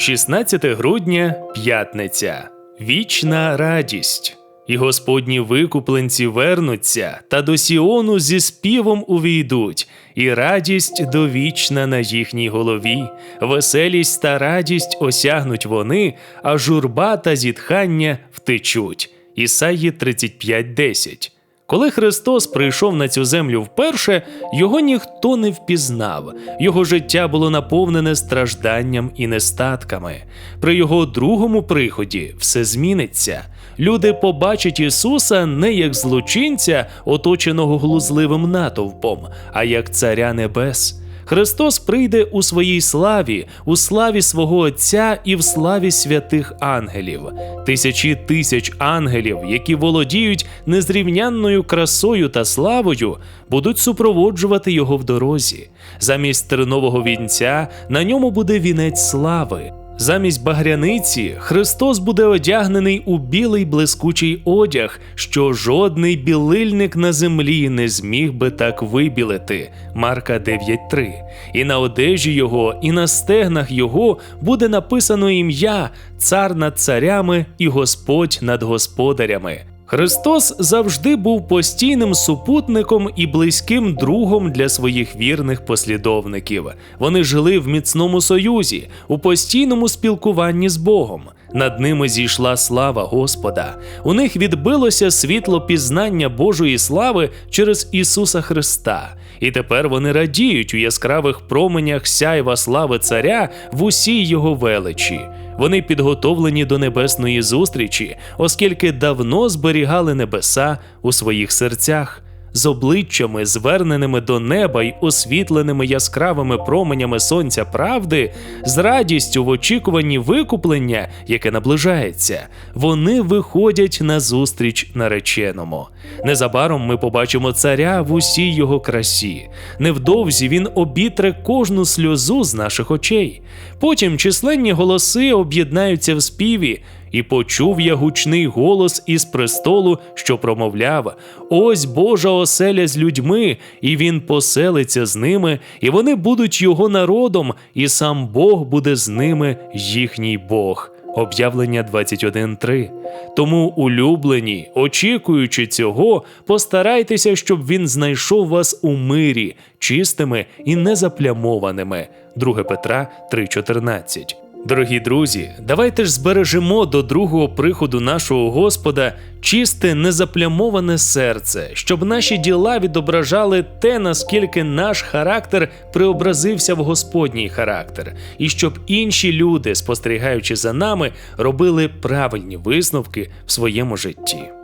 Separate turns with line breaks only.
16 грудня, п'ятниця. Вічна радість. І Господні викупленці вернуться, та до Сіону зі співом увійдуть, і радість довічна на їхній голові, веселість та радість осягнуть вони, а журба та зітхання втечуть. Ісаї 35.10 коли Христос прийшов на цю землю вперше, його ніхто не впізнав. Його життя було наповнене стражданням і нестатками. При його другому приході все зміниться. Люди побачать Ісуса не як злочинця, оточеного глузливим натовпом, а як Царя Небес. Христос прийде у своїй славі, у славі свого Отця і в славі святих ангелів, тисячі тисяч ангелів, які володіють незрівнянною красою та славою, будуть супроводжувати його в дорозі. Замість тернового вінця на ньому буде вінець слави. Замість багряниці Христос буде одягнений у білий блискучий одяг, що жодний білильник на землі не зміг би так вибілити. Марка 9.3. І на одежі його, і на стегнах його буде написано ім'я Цар над царями і Господь над господарями. Христос завжди був постійним супутником і близьким другом для своїх вірних послідовників. Вони жили в міцному союзі, у постійному спілкуванні з Богом. Над ними зійшла слава Господа. У них відбилося світло пізнання Божої слави через Ісуса Христа. І тепер вони радіють у яскравих променях сяйва слави Царя в усій його величі. Вони підготовлені до небесної зустрічі, оскільки давно зберігали небеса у своїх серцях. З обличчями, зверненими до неба й освітленими яскравими променями сонця правди, з радістю в очікуванні викуплення, яке наближається, вони виходять на зустріч нареченому. Незабаром ми побачимо царя в усій його красі. Невдовзі він обітре кожну сльозу з наших очей. Потім численні голоси об'єднаються в співі. І почув я гучний голос із престолу, що промовляв: Ось Божа оселя з людьми, і він поселиться з ними, і вони будуть його народом, і сам Бог буде з ними, їхній Бог. Об'явлення 21.3. Тому, улюблені, очікуючи цього, постарайтеся, щоб він знайшов вас у мирі, чистими і незаплямованими. 2 Петра 3.14. Дорогі друзі, давайте ж збережемо до другого приходу нашого Господа чисте незаплямоване серце, щоб наші діла відображали те, наскільки наш характер преобразився в Господній характер, і щоб інші люди, спостерігаючи за нами, робили правильні висновки в своєму житті.